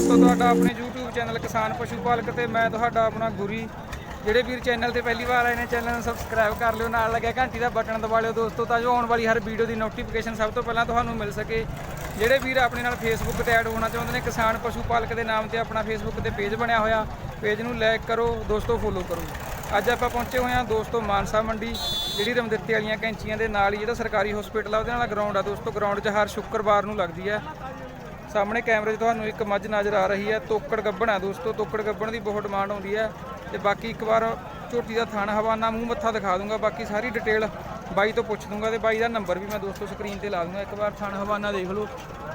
ਦੋਸਤੋ, ਤੁਹਾਡਾ ਆਪਣੇ YouTube ਚੈਨਲ ਕਿਸਾਨ ਪਸ਼ੂ ਪਾਲਕ ਤੇ ਮੈਂ ਤੁਹਾਡਾ ਆਪਣਾ ਗੁਰੀ। ਜਿਹੜੇ ਵੀਰ ਚੈਨਲ ਤੇ ਪਹਿਲੀ ਵਾਰ ਆਏ ਨੇ, ਚੈਨਲ ਨੂੰ ਸਬਸਕ੍ਰਾਈਬ ਕਰ ਲਿਓ, ਨਾਲ ਲੱਗਿਆ ਘੰਟੀ ਦਾ ਬਟਨ ਦਬਾ ਲਿਓ ਦੋਸਤੋ, ਤਾਂ ਜੋ ਆਉਣ ਵਾਲੀ ਹਰ ਵੀਡੀਓ ਦੀ ਨੋਟੀਫਿਕੇਸ਼ਨ ਸਭ ਤੋਂ ਪਹਿਲਾਂ ਤੁਹਾਨੂੰ ਮਿਲ ਸਕੇ। ਜਿਹੜੇ ਵੀਰ ਆਪਣੇ ਨਾਲ ਫੇਸਬੁੱਕ ਤੇ ਐਡ ਹੋਣਾ ਚਾਹੁੰਦੇ ਨੇ, ਕਿਸਾਨ ਪਸ਼ੂ ਪਾਲਕ ਦੇ ਨਾਮ ਤੇ ਆਪਣਾ ਫੇਸਬੁੱਕ ਤੇ ਪੇਜ ਬਣਿਆ ਹੋਇਆ ਪੇਜ ਨੂੰ ਲਾਈਕ ਕਰੋ, ਦੋਸਤੋ ਫੋਲੋ ਕਰੋ। ਅੱਜ ਆਪਾਂ ਪਹੁੰਚੇ ਹੋਏ ਹਾਂ ਦੋਸਤੋ, ਮਾਨਸਾ ਮੰਡੀ, ਜਿਹੜੀ ਰਮਦਿੱਤੇ ਵਾਲੀਆਂ ਕੈਂਚੀਆਂ ਦੇ ਨਾਲ ਹੀ, ਜਿਹੜਾ ਸਰਕਾਰੀ ਹਸਪੀਟਲ ਆ, ਉਹਦੇ ਨਾਲ ਗਰਾਊਂਡ ਆ ਦੋਸਤੋ ਗਰਾਊਂਡ 'ਚ ਹਰ ਸ਼ੁੱਕਰਵਾਰ ਨੂੰ ਲੱਗਦੀ ਹੈ। ਸਾਹਮਣੇ ਕੈਮਰੇ 'ਚ ਤੁਹਾਨੂੰ ਇੱਕ ਮੱਝ ਨਜ਼ਰ ਆ ਰਹੀ ਹੈ। ਤੋਕੜ ਗੱਬਣ ਆ ਦੋਸਤੋ ਤੋਕੜ ਗੱਬਣ ਦੀ ਬਹੁਤ ਡਿਮਾਂਡ ਆਉਂਦੀ ਹੈ ਤੇ ਬਾਕੀ ਇੱਕ ਵਾਰ ਝੋਟੀ ਦਾ ਥਣ ਹਵਾਨਾ ਮੂੰਹ ਮੱਥਾ ਦਿਖਾ ਦੂੰਗਾ। ਬਾਕੀ ਸਾਰੀ ਡਿਟੇਲ ਬਾਈ ਤੋਂ ਪੁੱਛ ਦੂੰਗਾ ਤੇ ਬਾਈ ਦਾ ਨੰਬਰ ਵੀ ਮੈਂ ਦੋਸਤੋ ਸਕਰੀਨ ਤੇ ਲਾ ਦੂੰਗਾ। ਇੱਕ ਵਾਰ ਥਣ ਹਵਾਨਾ ਦੇਖ ਲਓ।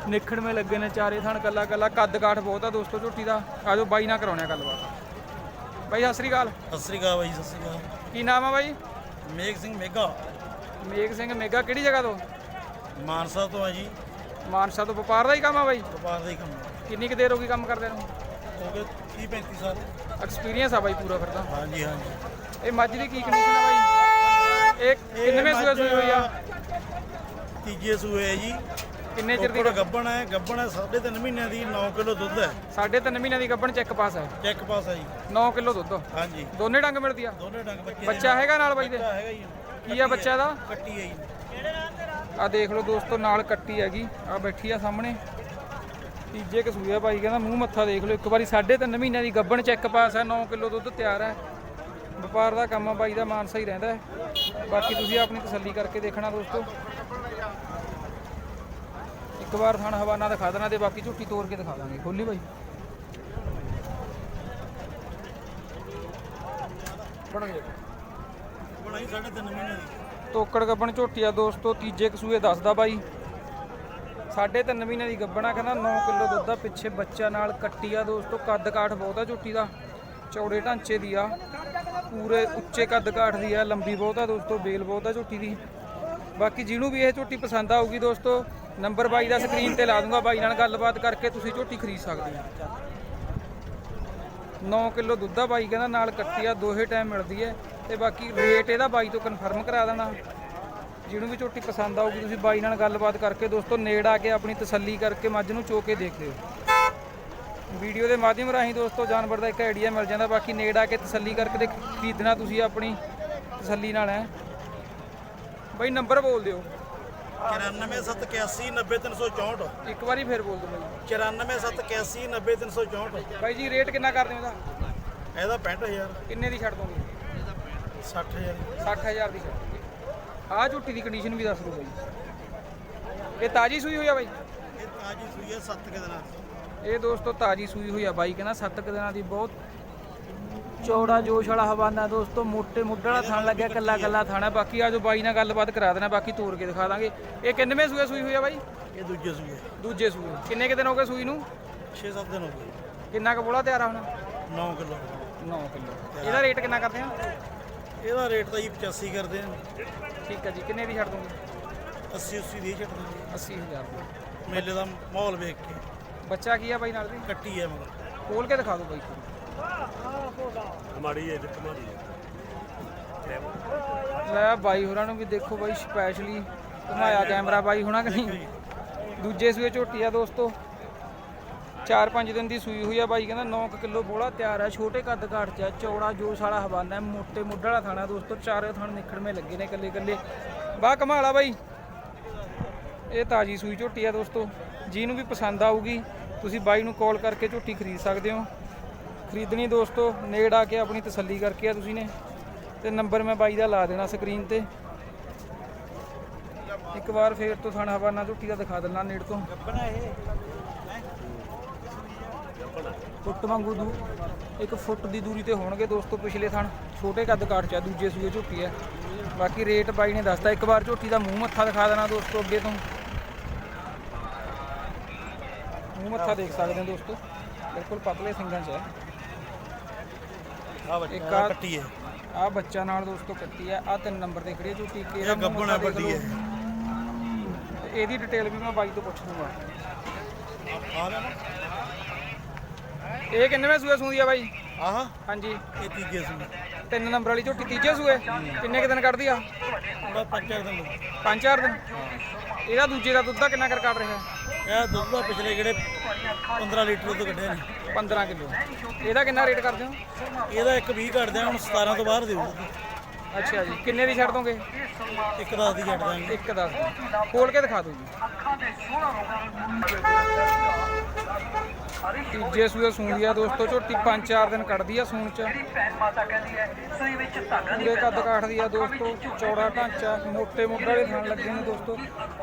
ਨਿਖੜਵੇਂ ਲੱਗੇ ਨੇ ਚਾਰੇ ਥਣ ਕੱਲਾ ਕੱਲਾ। ਕੱਦ ਕਾਠ ਬਹੁਤ ਆ ਦੋਸਤੋ ਝੋਟੀ ਦਾ। ਆਜੋ ਬਾਈ ਨਾਲ ਕਰਾਉਣੇ ਆ ਗੱਲਬਾਤ। ਬਾਈ ਸਤਿ ਸ੍ਰੀ ਅਕਾਲ। ਸਤਿ ਸ੍ਰੀ ਅਕਾਲ ਬਾਈ ਸਤਿ ਸ੍ਰੀ ਅਕਾਲ। ਕੀ ਨਾਮ ਆ ਬਾਈ? ਮੇਘ ਸਿੰਘ ਮੇਗਾ ਮੇਘ ਸਿੰਘ ਮੇਗਾ ਕਿਹੜੀ ਜਗ੍ਹਾ ਤੋਂ? ਮਾਨਸਾ ਤੋਂ ਆ ਜੀ। ਮਾਨਸਾ ਤੋਂ ਵਪਾਰ ਦਾ ਹੀ ਕੰਮ ਆ ਬਾਈ? ਵਪਾਰ ਦਾ ਹੀ ਕੰਮ ਆ। ਕਿੰਨੀ ਕੁ ਦੇਰ ਹੋ ਗਈ ਕੰਮ ਕਰਦੇ ਨੂੰ? ਹੋ ਗਏ 30 35 ਸਾਲ। ਐਕਸਪੀਰੀਅੰਸ ਆ ਬਾਈ ਪੂਰਾ ਫਿਰ ਤਾਂ। ਹਾਂਜੀ ਹਾਂਜੀ। ਇਹ ਮੱਝ ਦੀ ਕੀ ਕੰਡੀਸ਼ਨ ਆ ਬਾਈ? ਇਹ ਕਿੰਨਵੇਂ ਸੂਏ ਸੂਈ ਹੋਈ ਆ? ਤੀਜੇ ਸੂਏ ਹੈ ਜੀ। ਕਿੰਨੇ ਚਿਰ ਦੀ ਕੋਕੜ ਗੱਬਣ ਹੈ ਗੱਬਣ ਹੈ 3.5 ਮਹੀਨਿਆਂ ਦੀ 9 ਕਿਲੋ ਦੁੱਧ ਹੈ। ਸਾਢੇ ਤਿੰਨ ਮਹੀਨਿਆਂ ਦੀ ਗੱਭਣ ਚੈੱਕ ਪਾਸ ਹੈ। ਚੈੱਕ ਪਾਸ ਹੈ ਜੀ। 9 ਕਿਲੋ ਦੁੱਧ। ਹਾਂਜੀ। ਦੋਨੇ ਡੰਗ ਮਿਲਦੀ ਆ? ਦੋਨੇ ਡੰਗ ਬੱਚੇ ਦੇ। ਬੱਚਾ ਹੈਗਾ ਨਾਲ ਬਾਈ ਦੇ? ਬੱਚਾ ਹੈਗਾ ਜੀ। ਕੀ ਆ ਬੱਚਾ ਦਾ? ਕੱਟੀ ਹੈ ਜੀ। ਆ ਦੇਖ ਲਓ ਦੋਸਤੋ, ਨਾਲ ਕੱਟੀ ਹੈਗੀ। ਆ ਬੈਠੀ ਆ ਸਾਹਮਣੇ। ਤੀਜੇ ਕਸੂਆ ਬਾਈ ਕਹਿੰਦਾ ਮੂੰਹ ਮੱਥਾ ਦੇਖ ਲਓ। ਇੱਕ ਵਾਰੀ ਸਾਢੇ ਤਿੰਨ ਮਹੀਨਿਆਂ ਦੀ ਗੱਬਣ ਚੈੱਕ ਪਾਸ ਹੈ 9 ਕਿਲੋ ਦੁੱਧ ਤਿਆਰ ਹੈ ਵਪਾਰ ਦਾ ਕੰਮ ਆ, ਬਾਈ ਦਾ ਮਾਨਸਾ ਹੀ ਰਹਿੰਦਾ ਹੈ। ਬਾਕੀ ਤੁਸੀਂ ਆਪਣੀ ਤਸੱਲੀ ਕਰਕੇ ਦੇਖਣਾ ਦੋਸਤੋ। ਇੱਕ ਵਾਰ ਥਣ ਹਵਾਨਾ ਦਿਖਾ ਦੇਣਾ ਤੇ ਬਾਕੀ ਝੁੱਟੀ ਤੋੜ ਕੇ ਦਿਖਾ ਦਾਂਗੇ। ਖੋਲੀ ਬਾਈ। ਬਣਾਈ 3.5 ਮਹੀਨਿਆਂ ਦੀ। ਤੋਕੜ ਗੱਬਣ ਝੋਟੀ ਆ ਦੋਸਤੋ, ਤੀਜੇ ਕਸੂਏ ਦੱਸਦਾ ਬਾਈ। ਸਾਢੇ ਤਿੰਨ ਮਹੀਨੇ ਦੀ ਗੱਬਣਾ ਕਹਿੰਦਾ 9 ਕਿਲੋ ਦੁੱਧ ਦਾ ਪਿੱਛੇ ਬੱਚਾ ਨਾਲ ਕੱਟੀ ਆ ਦੋਸਤੋ ਕੱਦ ਕਾਠ ਬਹੁਤ ਆ ਝੋਟੀ ਦਾ। ਚੌੜੇ ਢਾਂਚੇ ਦੀ ਆ। ਪੂਰੇ ਉੱਚੇ ਕੱਦ ਕਾਠ ਦੀ ਆ, ਲੰਬੀ ਬਹੁਤ ਆ ਦੋਸਤੋ, ਬੇਲ ਬਹੁਤ ਆ ਝੋਟੀ ਦੀ। ਬਾਕੀ ਜਿਹਨੂੰ ਵੀ ਇਹ ਝੋਟੀ ਪਸੰਦ ਆਊਗੀ ਦੋਸਤੋ, ਨੰਬਰ ਬਾਈ ਦਾ ਸਕਰੀਨ ਤੇ ਲਾ ਦੂੰਗਾ, ਬਾਈ ਨਾਲ ਗੱਲਬਾਤ ਕਰਕੇ ਤੁਸੀਂ ਝੋਟੀ ਖਰੀਦ ਸਕਦੇ ਹੋ। 9 ਕਿਲੋ ਦੁੱਧ ਆ ਬਾਈ, ਕਹਿੰਦਾ ਨਾਲ ਕੱਟੀ ਆ, ਦੋਹੇ ਟਾਈਮ ਮਿਲਦੀ ਹੈ ਤੇ ਬਾਕੀ ਰੇਟ ਇਹਦਾ ਬਾਈ ਤੋਂ ਕਨਫਰਮ ਕਰਾ ਦੇਣਾ ਜਿਹਨੂੰ ਵੀ ਝੋਟੀ ਪਸੰਦ ਆਊਗੀ ਤੁਸੀਂ ਬਾਈ ਨਾਲ ਗੱਲਬਾਤ ਕਰਕੇ ਦੋਸਤੋ ਨੇੜ ਆ ਕੇ ਆਪਣੀ ਤਸੱਲੀ ਕਰਕੇ ਮੱਝ ਨੂੰ ਚੋ ਕੇ ਦੇਖ ਲਿਓ। ਵੀਡੀਓ ਦੇ ਮਾਧਿਅਮ ਰਾਹੀਂ ਦੋਸਤੋ ਜਾਨਵਰ ਦਾ ਇੱਕ ਆਈਡੀਆ ਮਿਲ ਜਾਂਦਾ ਬਾਕੀ ਨੇੜ ਆ ਕੇ ਤਸੱਲੀ ਕਰਕੇ ਤੇ ਖਰੀਦਣਾ ਤੁਸੀਂ ਆਪਣੀ ਤਸੱਲੀ ਨਾਲ ਹੈ। ਬਾਈ ਨੰਬਰ ਬੋਲ ਦਿਓ। 94781 ਇੱਕ ਵਾਰੀ ਫੇਰ ਬੋਲ ਦਿਓ ਬਾਈ। 94781 ਬਾਈ ਜੀ ਰੇਟ ਕਿੰਨਾ ਕਰਦੇ ਹੋ ਇਹਦਾ? ਇਹਦਾ 65000 ਕਿੰਨੇ ਦੀ ਛੱਡ ਦੋਗੇ? 60000 60000 ਦੀ ਛੱਡ ਦੋਗੇ। ਆਹ ਝੋਟੀ ਦੀ ਕੰਡੀਸ਼ਨ ਵੀ ਦੱਸ ਦਿਓ ਬਾਈ। ਇਹ ਤਾਜੀ ਸੂਈ ਹੋਈ ਆ ਬਾਈ? ਇਹ ਤਾਜੀ ਸੂਈ ਹੈ 7 ਕਿ ਦਿਨਾਂ ਦੀ। ਇਹ ਦੋਸਤੋ ਤਾਜੀ ਸੂਈ ਹੋਈ ਆ ਬਾਈ ਕਹਿੰਦਾ 7 ਦਿਨਾਂ ਦੀ ਬਹੁਤ ਚੌੜਾ ਜੋਸ਼ ਵਾਲਾ ਹਵਾਨਾ ਦੋਸਤੋ ਮੋਟੇ ਮੁੱਢ ਵਾਲਾ ਥਣ ਲੱਗਿਆ ਕੱਲਾ ਕੱਲਾ ਥਾਣਾ ਬਾਕੀ ਆ ਜੋ ਬਾਈ ਨਾਲ ਗੱਲਬਾਤ ਕਰਾ ਦੇਣਾ ਬਾਕੀ ਤੋੜ ਕੇ ਦਿਖਾ ਦਾਂਗੇ। ਇਹ ਕਿੰਨਵੇਂ ਸੂਏ ਸੂਈ ਹੋਈ ਆ ਬਾਈ? ਇਹ ਦੂਜੇ ਸੂਏ ਦੂਜੇ ਸੂਏ। ਕਿੰਨੇ ਕੁ ਦਿਨ ਹੋ ਗਏ ਸੂਈ ਨੂੰ? 6-7 ਦਿਨ ਹੋ ਗਏ। ਕਿੰਨਾ ਕੁ ਬੋਲਾ ਤਿਆਰ ਆ ਹੁਣ? 9 ਕਿਲੋ। 9 ਕਿਲੋ। ਇਹਦਾ ਰੇਟ ਕਿੰਨਾ ਕਰਦੇ ਆ? ਇਹਦਾ ਰੇਟ ਤਾਂ ਜੀ 85 ਕਰਦੇ ਆ। ਠੀਕ ਆ ਜੀ ਕਿੰਨੇ ਦੀ ਛੱਡ ਦੋਗੇ 80 80 ਦੀ ਛੱਡ ਦਿੰਦੇ 80000 ਦੀ। ਆ। ਮੇਲੇ ਦਾ ਮਾਹੌਲ ਵੇਖ ਕੇ। ਬੱਚਾ ਕੀ ਆ ਬਾਈ ਨਾਲ ਦੀ? ਕੱਟੀ ਹੈ ਮਗਰ। ਖੋਲ ਕੇ ਦਿਖਾ ਦਿਓ ਬਾਈ ਮਾੜੀ ਹੈ ਜਿੱਤ ਮਾੜੀ ਲੈ ਬਾਈ ਹੋਰਾਂ ਨੂੰ ਵੀ ਦੇਖੋ ਬਾਈ ਸਪੈਸ਼ਲੀ ਘੁਮਾਇਆ ਕੈਮਰਾ ਬਾਈ ਹੋਣਾ ਕਿ ਨਹੀਂ? ਦੂਜੇ ਸੂਏ ਝੋਟੀ ਆ ਦੋਸਤੋ। 4-5 ਦਿਨ ਦੀ ਸੂਈ ਹੋਈ ਆ ਬਾਈ ਕਹਿੰਦਾ 9 ਕਿਲੋ ਬੋਲਾ ਤਿਆਰ ਆ ਛੋਟੇ ਕੱਦ ਕਾਠ ਚ ਆ, ਚੌੜਾ ਜੋਸ਼ ਵਾਲਾ ਹਵਾਨਾ ਹੈ, ਮੋਟੇ ਮੁੱਢ ਵਾਲਾ ਥਾਣਾ ਦੋਸਤੋ ਚਾਰੇ ਥਣ ਮੇ ਲੱਗੇ ਨੇ ਕੱਲੇ ਕੱਲੇ ਬਾ ਕਮਾਲ ਬਾਈ। ਇਹ ਤਾਜੀ ਸੂਈ ਝੋਟੀ ਆ ਦੋਸਤੋ ਜਿਹਨੂੰ ਵੀ ਪਸੰਦ ਆਊਗੀ ਤੁਸੀਂ ਬਾਈ ਨੂੰ ਕਾਲ ਕਰਕੇ ਝੋਟੀ ਖਰੀਦ ਸਕਦੇ ਹੋ। ਖਰੀਦਣੀ ਦੋਸਤੋ ਨੇੜ ਆ ਕੇ ਆਪਣੀ ਤਸੱਲੀ ਕਰਕੇ ਆ ਤੁਸੀਂ ਨੇ। ਤੇ ਨੰਬਰ ਮੈਂ ਬਾਈ ਦਾ ਲਾ ਦੇਣਾ ਸਕਰੀਨ ਤੇ। ਇੱਕ ਵਾਰ ਫੇਰ ਤੋਂ ਥਾਣਾ ਹਵਾਨਾ ਝੋਟੀ ਦਾ ਦਿਖਾ ਦਿੰਦਾ ਨੇੜ ਤੋਂ। ਫੁੱਟ ਵਾਂਗੂ ਦੂ ਇੱਕ ਫੁੱਟ ਦੀ ਦੂਰੀ ਤੇ ਹੋਣਗੇ ਦੋਸਤੋ ਪਿਛਲੇ ਥਣ। ਛੋਟੇ ਕੱਦ ਕਾਠ ਚ ਆ, ਦੂਜੇ ਸੂਏ ਝੋਟੀ ਹੈ ਬਾਕੀ ਰੇਟ ਬਾਈ ਨੇ ਦੱਸਤਾ। ਇੱਕ ਵਾਰ ਝੋਟੀ ਦਾ ਮੂੰਹ ਮੱਥਾ ਦਿਖਾ ਦੇਣਾ ਦੋਸਤੋ ਅੱਗੇ ਤੋਂ। ਮੂੰਹ ਮੱਥਾ ਦੇਖ ਸਕਦੇ ਹੋ ਦੋਸਤੋ। ਬਿਲਕੁਲ ਪਤਲੇ ਸਿੰਗਾਂ ਚ ਹੈ ਆ ਬੱਚਾ ਕੱਟੀ ਹੈ। ਆ ਬੱਚਾ ਨਾਲ ਦੋਸਤੋ ਕੱਟੀ ਆ। ਆ ਤਿੰਨ ਨੰਬਰ ਤੇ ਖੜੀ ਆ ਝੋਟੀ। ਕਿ ਇਹ ਗੱਬਣ ਹੈ ਵੱਡੀ ਹੈ। ਇਹਦੀ ਡਿਟੇਲ ਵੀ ਮੈਂ ਬਾਈ ਤੋਂ ਪੁੱਛ ਲੂੰਗਾ। ਆ ਲੈ। ਇਹ ਕਿੰਨਵੇਂ ਸੂਏ ਸੂੰਦੀ ਆ ਬਾਈ? ਆਹ। ਹਾਂਜੀ। ਇਹ ਤੀਜੇ ਸੂਏ। ਤਿੰਨ ਨੰਬਰ ਵਾਲੀ ਝੋਟੀ ਤੀਜੇ ਸੂਏ? ਕਿੰਨੇ ਕੁ ਦਿਨ ਕੱਢਦੀ ਆ? ਉਹਦਾ ਪੰਜ ਚਾਰ ਦਿਨ। ਪੰਜ ਚਾਰ ਦਿਨ। ਇਹਦਾ ਦੂਜੇ ਦਾ ਦੁੱਧ ਦਾ ਕਿੰਨਾ ਕਰ ਕੱਢ ਰਿਹਾ? ਇਹ ਦੁੱਧ ਦਾ ਪਿਛਲੇ ਜਿਹੜੇ 15 ਲੀਟਰ ਦੁੱਧ ਕੱਢਿਆ ਨੇ 15 ਕਿਲੋ। ਇਹਦਾ ਕਿੰਨਾ ਰੇਟ ਕਰਦੇ ਹੋ? ਇਹਦਾ ਇੱਕ 20 ਕੱਢਦੇ ਆ ਹੁਣ 17 ਤੋਂ ਬਾਹਰ ਦੇਊ। ਅੱਛਾ ਜੀ ਕਿੰਨੇ ਦੀ ਛੱਡ ਦੋਗੇ? ਇੱਕ 10 ਦੀ ਛੱਡ ਦਾਂਗੇ। ਇੱਕ ਦੱਸ ਦਿਓ। ਖੋਲ ਕੇ ਦਿਖਾ ਦਿਓ ਜੀ। ਤੀਜੇ ਸੂਏ ਆ ਦੋਸਤੋ ਝੋਟੀ 5-4 ਦਿਨ ਕੱਢਦੀ ਆ ਸੂਣ ਚ। ਪੂਰੇ ਕੱਦ ਕਾਠਦੀ ਆ ਦੋਸਤੋ ਚੌੜਾ ਢਾਂਚਾ ਮੋٹے ਮੋਟੇ ਵਾਲੇ ਥਣ ਲੱਗੇ ਨੇ ਦੋਸਤੋ।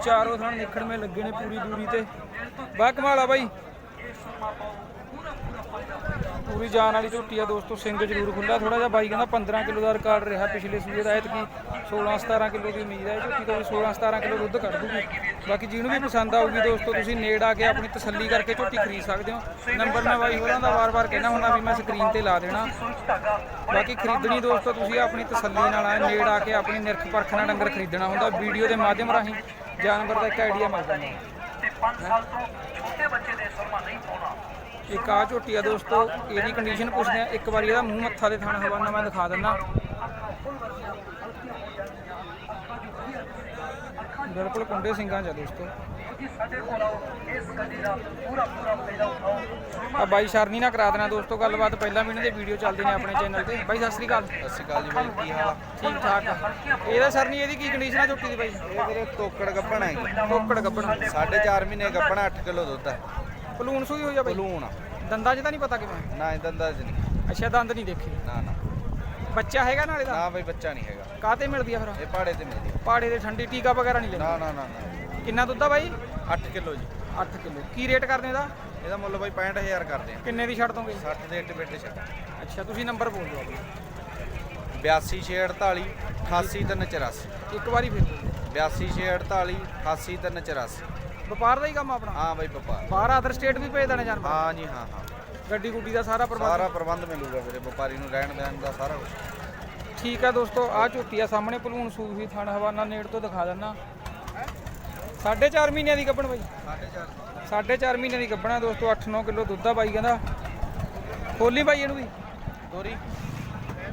ਚਾਰੋਂ ਥਣ ਨਿਖੜਵੇਂ ਲੱਗੇ ਨੇ ਪੂਰੀ ਦੂਰੀ ਤੇ। ਬਾ ਕਮਾਲ ਆ ਬਾਈ। ਪੂਰੀ ਜਾਨ ਵਾਲੀ ਝੋਟੀ ਆ ਦੋਸਤੋ, ਸਿੰਘ ਜ਼ਰੂਰ ਖੁੱਲਾ ਥੋੜਾ ਜਿਹਾ ਬਾਈ ਕਹਿੰਦਾ 15 ਕਿਲੋ ਦਾ ਰਿਕਾਰਡ ਰਿਹਾ ਪਿਛਲੇ ਸੂਏ ਦਾ, ਐਤਕੀ 16 17 ਕਿਲੋ ਦੀ ਉਮੀਦ ਹੈ ਇਹ ਝੋਟੀ ਤੋਂ ਵੀ 16 17 ਕਿਲੋ ਦੁੱਧ ਕੱਢ ਦੂਗੀ। ਬਾਕੀ ਜਿਹਨੂੰ ਵੀ ਪਸੰਦ ਆਊਗੀ ਦੋਸਤੋ, ਤੁਸੀਂ ਨੇੜ ਆ ਕੇ ਆਪਣੀ ਤਸੱਲੀ ਕਰਕੇ ਝੋਟੀ ਖਰੀਦ ਸਕਦੇ ਹੋ। ਨੰਬਰ ਮੈਂ ਬਾਈ ਹੋਰਾਂ ਦਾ ਵਾਰ-ਵਾਰ ਕਹਿਣਾ ਹੁੰਦਾ ਵੀ ਮੈਂ ਸਕਰੀਨ ਤੇ ਲਾ ਦੇਣਾ। ਬਾਕੀ ਖਰੀਦਣੀ ਦੋਸਤੋ, ਤੁਸੀਂ ਆਪਣੀ ਤਸੱਲੀ ਨਾਲ ਆ, ਨੇੜ ਆ ਕੇ ਆਪਣੀ ਨਿਰਖ ਪਰਖ ਨਾਲ ਡੰਗਰ ਖਰੀਦਣਾ ਹੁੰਦਾ। ਵੀਡੀਓ ਦੇ ਮਾਧਿਅਮ ਰਾਹੀਂ ਜਾਨਵਰ ਦਾ ਇੱਕ ਆਈਡੀਆ ਮਿਲ ਜਾਂਦਾ। ਇੱਕ ਆ ਝੋਟੀ ਆ ਦੋਸਤੋ ਇਹਦੀ ਕੰਡੀਸ਼ਨ ਪੁੱਛਦੇ ਆ। ਇੱਕ ਵਾਰੀ ਇਹਦਾ ਮੂੰਹ ਮੱਥਾ ਦੇ ਥਾਣਾ ਹਵਾਨਾ ਮੈਂ ਦਿਖਾ ਦਿੰਦਾ। ਬਿਲਕੁਲ ਕੁੰਡੇ ਸਿੰਘਾਂ ਚ ਆ ਦੋਸਤੋ। ਆ ਬਾਈ ਸ਼ਰਨੀ ਨਾਲ ਕਰਾ ਦੇਣਾ ਦੋਸਤੋ ਗੱਲਬਾਤ। ਪਹਿਲਾਂ ਵੀ ਇਹਨਾਂ ਦੇ ਵੀਡੀਓ ਚੱਲਦੇ ਨੇ ਆਪਣੇ ਚੈਨਲ ਤੇ। ਬਾਈ ਸਤਿ ਸ੍ਰੀ ਅਕਾਲ। ਸਤਿ ਸ਼੍ਰੀ ਅਕਾਲ ਜੀ ਬਾਈ ਕੀ ਹਾਲ ਠੀਕ ਠਾਕ ਇਹਦਾ ਸਰਨੀ ਇਹਦੀ ਕੀ ਕੰਡੀਸ਼ਨ ਆ ਝੋਟੀ ਦੀ ਬਾਈ? ਇਹ ਵੀਰੇ ਤੋਕੜ ਗੱਪਣ ਟੋਕੜ ਗੱਬਣ ਸਾਢੇ ਚਾਰ ਮਹੀਨੇ ਗੱਪਣ 8 ਕਿਲੋ ਦੁੱਧ ਹੈ ਪਲੂਣ ਸੂਈ ਹੋਈ ਆ ਬਾਈ? ਬਲੂਨ ਦੰਦਾਂ 'ਚ ਤਾਂ ਨਹੀਂ ਪਤਾ ਕਿਵੇਂ? ਨਾ ਇਦਾਂ ਦਾ ਨਹੀਂ। ਅੱਛਾ ਦੰਦ ਨਹੀਂ ਦੇਖੇ? ਨਾ ਨਾ। ਬੱਚਾ ਹੈਗਾ ਨਾਲੇ ਦਾ ਨਾ ਬਈ ਬੱਚਾ ਨਹੀਂ ਹੈਗਾ। ਕਾਤੇ ਮਿਲਦੀ ਆ ਫਿਰ? ਇਹ ਪਹਾੜੇ ਤੇ ਮਿਲਦੀ ਪਾੜੇ ਦੇ ਠੰਡੀ ਟੀਕਾ ਵਗੈਰਾ ਨਹੀਂ ਲੈਂਦਾ? ਨਾ ਨਾ ਨਾ ਨਾ। ਕਿੰਨਾ ਦੁੱਧ ਆ ਬਾਈ? 8 ਕਿਲੋ ਜੀ। 8 ਕਿਲੋ। ਕੀ ਰੇਟ ਕਰਦੇ ਇਹਦਾ? ਇਹਦਾ ਮੁੱਲ ਬਾਈ 65000 ਕਰਦੇ ਆ। ਕਿੰਨੇ ਦੀ ਛੱਡ ਦੋਗੇ? 60 ਦੇ ਇੱਟ ਬੇਟੇ ਛੱਡ। ਅੱਛਾ ਤੁਸੀਂ ਨੰਬਰ ਬੋਲ ਦਿਓ ਆਪਣਾ। 8248 88384 ਇੱਕ ਵਾਰੀ ਫਿਰ ਦਿਓ। 8248 88384 ਵਪਾਰ ਦਾ ਹੀ ਕੰਮ ਆਪਣਾ? ਹਾਂ ਬਾਈ ਵਪਾਰ। ਬਾਹਰ ਅਦਰ ਸਟੇਟ ਵੀ ਭੇਜ ਦੇਣੇ ਜਾਨਵਰ। ਹਾਂ ਜੀ ਹਾਂ ਹਾਂ। ਗੱਡੀ ਗੁੱਡੀ ਦਾ ਸਾਰਾ ਪ੍ਰਬੰਧ। ਸਾਰਾ ਪ੍ਰਬੰਧ ਮਿਲੂਗਾ ਵੀਰੇ ਵਪਾਰੀ ਨੂੰ ਰਹਿਣ ਬਹਿਣ ਦਾ ਸਾਰਾ ਕੁਝ ਠੀਕ ਆ ਦੋਸਤੋ ਆ ਝੋਟੀ ਆ ਸਾਹਮਣੇ ਭਲੂਣ ਹੋਈ ਥਣ ਹਵਾਨਾ ਨੇੜ ਤੋਂ ਦਿਖਾ ਦਿੰਨਾ। ਸਾਢੇ ਚਾਰ ਮਹੀਨਿਆਂ ਦੀ ਗੱਭਣ ਬਾਈ। 4.5 ਸਾਢੇ ਚਾਰ ਮਹੀਨਿਆਂ ਦੀ ਗੱਭਣਾ ਦੋਸਤੋ 8-9 ਕਿਲੋ ਦੁੱਧ ਆ ਬਾਈ ਕਹਿੰਦਾ। ਖੋਲੀ ਬਾਈ ਇਹਨੂੰ ਵੀ। ਦੋਰੀ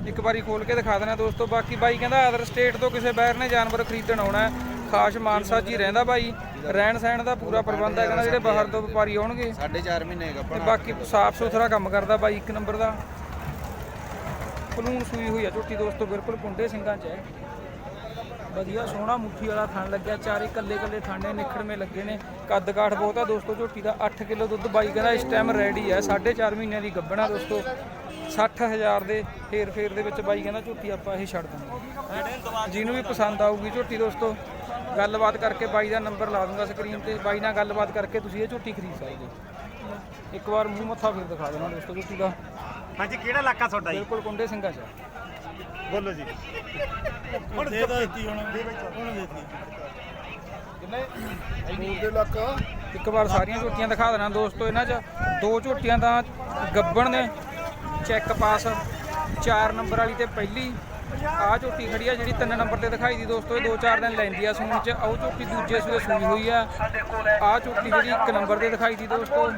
ਇੱਕ ਵਾਰੀ ਖੋਲ ਕੇ ਦਿਖਾ ਦੇਣਾ ਦੋਸਤੋ ਬਾਕੀ ਬਾਈ ਕਹਿੰਦਾ ਅਦਰ ਸਟੇਟ ਤੋਂ ਕਿਸੇ ਬਾਹਰ ਨੇ ਜਾਨਵਰ ਖਰੀਦਣ ਆਉਣਾ ਹੈ। ਖਾਸ ਮਾਨਸਾ ਹੀ ਰਹਿੰਦਾ ਬਾਈ ਰਹਿਣ ਸਹਿਣ ਦਾ ਪੂਰਾ ਪ੍ਰਬੰਧ ਹੈ ਕਹਿੰਦਾ ਜਿਹੜੇ ਬਾਹਰ ਤੋਂ ਵਪਾਰੀ ਆਉਣਗੇ। ਸਾਢੇ ਚਾਰ ਮਹੀਨੇ ਤੇ ਗੱਪਣ ਬਾਕੀ ਸਾਫ਼ ਸੁਥਰਾ ਕੰਮ ਕਰਦਾ ਬਾਈ ਇੱਕ ਨੰਬਰ ਦਾ। ਪਲੂਣ ਸੂਈ ਹੋਈ ਆ ਝੋਟੀ ਦੋਸਤੋ ਬਿਲਕੁਲ ਕੁੰਡੇ ਸਿੰਘਾਂ 'ਚ ਹੈ। ਵਧੀਆ ਸੋਹਣਾ ਮੁੱਠੀ ਵਾਲਾ ਥਣ ਲੱਗਿਆ ਚਾਰੇ ਕੱਲੇ ਕੱਲੇ ਥਾਣੇ ਨਿਖੜਵੇਂ ਲੱਗੇ ਨੇ। ਕੱਦ ਕਾਠ ਬਹੁਤ ਆ ਦੋਸਤੋ ਝੋਟੀ ਦਾ 8 ਕਿਲੋ ਦੁੱਧ ਬਾਈ ਕਹਿੰਦਾ ਇਸ ਟਾਈਮ ਰੈਡੀ ਹੈ 4.5 ਮਹੀਨਿਆਂ ਦੀ ਗੱਭਣਾ ਦੋਸਤੋ। 60000 ਦੇ ਫੇਰ ਫੇਰ ਦੇ ਵਿੱਚ ਬਾਈ ਕਹਿੰਦਾ ਝੋਟੀ ਆਪਾਂ ਇਹ ਛੱਡ ਦਾਂਗੇ ਜਿਹਨੂੰ ਵੀ ਪਸੰਦ ਆਊਗੀ ਝੋਟੀ ਦੋਸਤੋ ਗੱਲਬਾਤ ਕਰਕੇ ਬਾਈ ਦਾ ਨੰਬਰ ਲਾ ਦੂੰਗਾ ਸਕਰੀਨ ਤੇ। ਬਾਈ ਨਾਲ ਗੱਲਬਾਤ ਕਰਕੇ ਤੁਸੀਂ ਇਹ ਝੋਟੀ ਖਰੀਦ ਸਕਦੇ ਹੋ। ਇੱਕ ਵਾਰ ਮੂੰਹ ਮੱਥਾ ਫੇਰ ਦਿਖਾ ਦੇਣਾ ਦੋਸਤੋ ਝੋਟੀ ਦਾ। ਹਾਂਜੀ ਕਿਹੜਾ ਇਲਾਕਾ ਤੁਹਾਡਾ ਜੀ? ਬਿਲਕੁਲ ਕੁੰਡੇ ਸਿੰਘਾਂ 'ਚ। ਬੋਲੋ ਜੀ। ਹੁਣ ਦੇ ਦਿੱਤੀ ਹੁਣ। ਹੁਣ ਦੇਤੀ। ਇੱਕ ਵਾਰ ਸਾਰੀਆਂ ਝੋਟੀਆਂ ਦਿਖਾ ਦੇਣਾ ਦੋਸਤੋ ਇਹਨਾਂ 'ਚ। ਦੋ ਝੋਟੀਆਂ ਤਾਂ ਗੱਬਣ ਨੇ। ਚੈੱਕ ਪਾਸ। 4 ਨੰਬਰ ਵਾਲੀ ਤੇ ਪਹਿਲੀ। ਆਹ ਝੋਟੀ ਖੜੀ ਆ ਜਿਹੜੀ ਤਿੰਨ ਨੰਬਰ ਤੇ ਦਿਖਾਈ ਦੀ ਦੋਸਤੋ, ਇਹ 2-4 ਦਿਨ ਲੈਂਦੀ ਆ ਸੂਣ 'ਚ। ਉਹ ਝੋਟੀ ਦੂਜੇ ਸੂਏ ਸੂਈ ਹੋਈ ਆ। ਆਹ ਝੋਟੀ ਜਿਹੜੀ ਇੱਕ ਨੰਬਰ ਤੇ ਦਿਖਾਈ ਦੀ ਦੋਸਤੋ,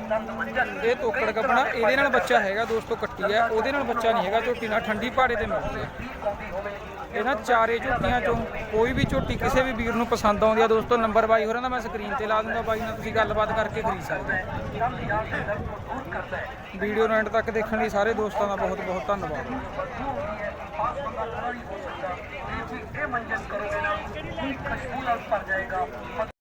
ਇਹ ਤੋਕੜ ਗੱਬਣਾ ਇਹਦੇ ਨਾਲ ਬੱਚਾ ਹੈਗਾ ਦੋਸਤੋ ਕੱਟੀ ਆ, ਉਹਦੇ ਨਾਲ ਬੱਚਾ ਨਹੀਂ ਹੈਗਾ, ਝੋਟੀ ਨਾਲ ਠੰਡੀ ਪਹਾੜੇ ਤੇ ਮਿਲਦੀ ਆ। ਇਹਨਾਂ ਚਾਰੇ ਝੋਟੀਆਂ ਚੋਂ ਕੋਈ ਵੀ ਝੋਟੀ ਕਿਸੇ ਵੀ ਵੀਰ ਨੂੰ ਪਸੰਦ ਆਉਂਦੀ ਆ ਦੋਸਤੋ, ਨੰਬਰ ਬਾਈ ਹੋਰਾਂ ਦਾ ਮੈਂ ਸਕਰੀਨ ਤੇ ਲਾ ਦੂੰਗਾ ਬਾਈ ਨਾਲ ਤੁਸੀਂ ਗੱਲਬਾਤ ਕਰਕੇ ਖਰੀਦ ਸਕਦੇ ਹੋ। ਵੀਡੀਓ ਨੂੰ ਐਂਡ ਤੱਕ ਦੇਖਣ ਲਈ ਸਾਰੇ ਦੋਸਤਾਂ ਦਾ ਬਹੁਤ ਬਹੁਤ ਧੰਨਵਾਦ। ਇਹ ਮੰਜਨ ਕਰੋਗੇ ਨਾ ਖੁਸ਼ਬੂ ਨਾਲ ਭਰ ਜਾਏਗਾ